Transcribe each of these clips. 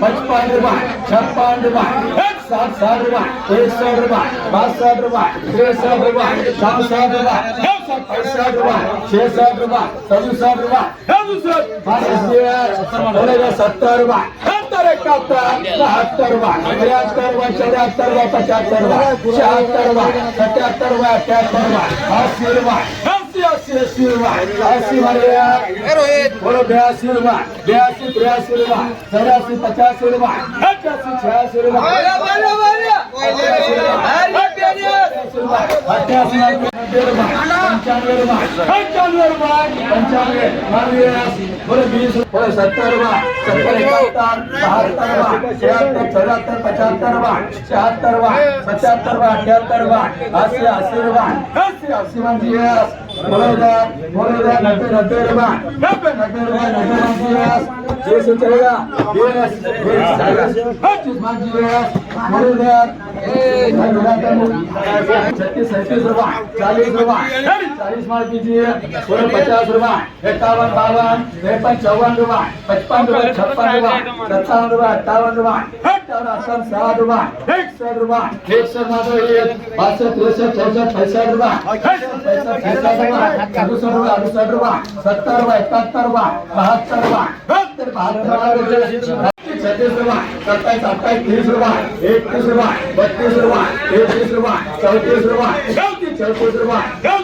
پچپن چپن روپ سات ستر روپئے بیاسیواد بیاسی تریاسی روایت پچاسی روایت پچانوے روپئے چالیس روپئے چالیس مال کیجیے۔ پچاس روپئے چوا پچپن روپئے ستاون روپئے ستر روپیہ روپیہ بہتر روپیہ جی۔ چھتیس روپئے اٹھائیس، تیس روپیہ روپیہ بتیس روپیہ روپا چوتیس روپیہ چوتیس روپیہ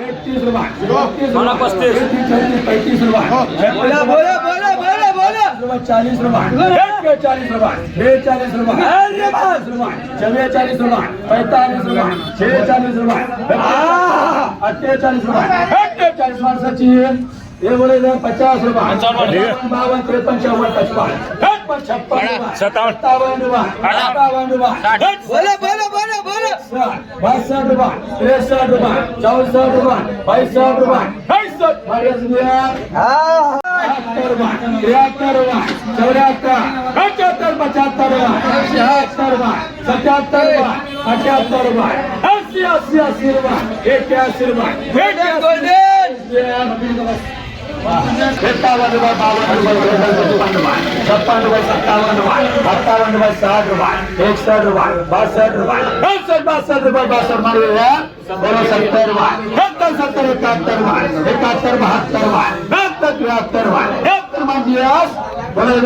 پینتیس روپئے۔ چالیس روپئے۔ چالیس روپئے۔ چالیس روپئے چھ چالیس روپئے پینتالیس روپئے چھ چالیس روپئے چالیس روپئے چالیس روپئے سچی یہ پچاس روپئے۔ باون ترپن چون پچپن۔ چھپن چوسٹ روپئے روپئے پچہتر پچہتر روپئے پچہتر روایت ایک آشیواد ستاون بائی باون بائی چھپن بائی ستاون بائی ستاون بائی ساٹھ روپئے اکسٹھ روپئے باسٹھ روپئے اکسٹھ باسٹھ روپئے باسٹھ مر گیا بولو ستر روپئے ستر ستر اکہتر روپئے اکہتر بہتر روپئے بہتر تہتر روپئے ایک بولو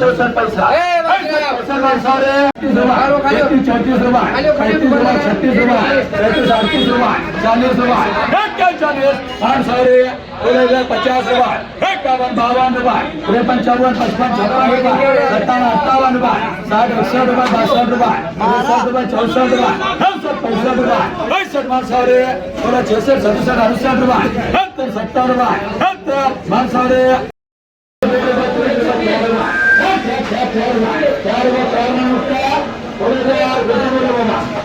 چوسٹ پیسہ سارے روپئے پینتیس روپئے چھتیس روپئے پچاس روپئے اکاون روپئے روپئے ستاون ساٹھ روپئے روپئے اڑسٹھ روپئے ستر روپئے چار ہوا چار میں اٹھایا تھوڑے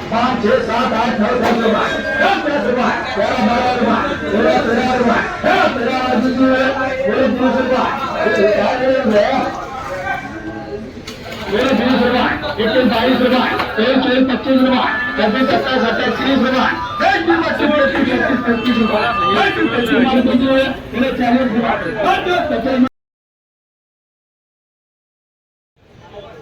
پانچ چھ سات آٹھ نو دس روپئے دس روپئے بارہ روپئے روپئے بیس روپئے میرے بیس بائیس روپئے تیل تیل پچیس روپئے چھبیس ستائیس اٹھائیس تیس روپئے پچیس روپئے پچیس روپئے